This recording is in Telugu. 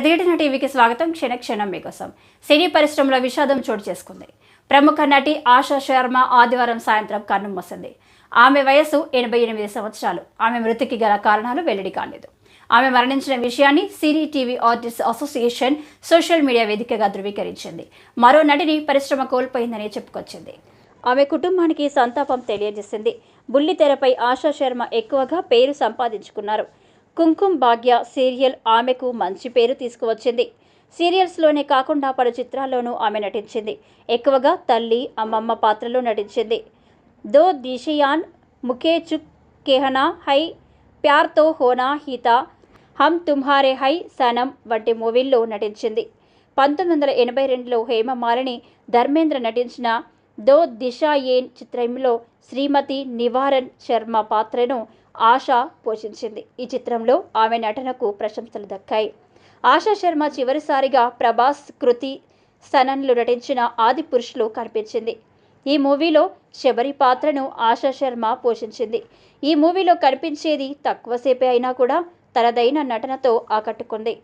ప్రతిఘటన టీవీకి స్వాగతం. క్షణ క్షణం మీకోసం. సినీ పరిశ్రమలో విషాదం చోటు చేసుకుంది. ప్రముఖ నటి ఆశా శర్మ ఆదివారం సాయంత్రం కన్నుమూసింది ఆమె వయసు ఎనభై ఎనిమిది సంవత్సరాలు. ఆమె మృతికి గల కారణాలు వెల్లడి కాలేదు. ఆమె మరణించిన విషయాన్ని cine TV artist association social media వేదికగా ధృవీకరించింది. మరో నటిని పరిశ్రమ కోల్పోయిందని చెప్పుకొచ్చింది. ఆమె కుటుంబానికి సంతాపం తెలియజేసింది. బుల్లితెరపై ఆశా శర్మ ఎక్కువగా పేరు సంపాదించుకున్నారు. కుంకుమ్ భాగ్య సీరియల్ ఆమెకు మంచి పేరు తీసుకువచ్చింది. సీరియల్స్లోనే కాకుండా పలు చిత్రాల్లోనూ ఆమె నటించింది. ఎక్కువగా తల్లి అమ్మమ్మ పాత్రలో నటించింది. దో దిషయాన్ ముఖే చుక్ కెహనా హై ప్యార్తో హోనా హీతా హమ్ తుమ్హారే హై సనం వంటి మూవీల్లో నటించింది. పంతొమ్మిది వందల ఎనభై రెండులో హేమమాలిని ధర్మేంద్ర నటించిన దో దిశా ఏన్ చిత్రంలో శ్రీమతి నివారన్ శర్మ పాత్రను ఆశ పోషించింది. ఈ చిత్రంలో ఆమె నటనకు ప్రశంసలు దక్కాయి. ఆశా శర్మ చివరిసారిగా ప్రభాస్ కృతి సనన్లు నటించిన ఆది పురుషులు కనిపించింది. ఈ మూవీలో శబరి పాత్రను ఆశా శర్మ పోషించింది. ఈ మూవీలో కనిపించేది తక్కువసేపే అయినా కూడా తనదైన నటనతో ఆకట్టుకుంది.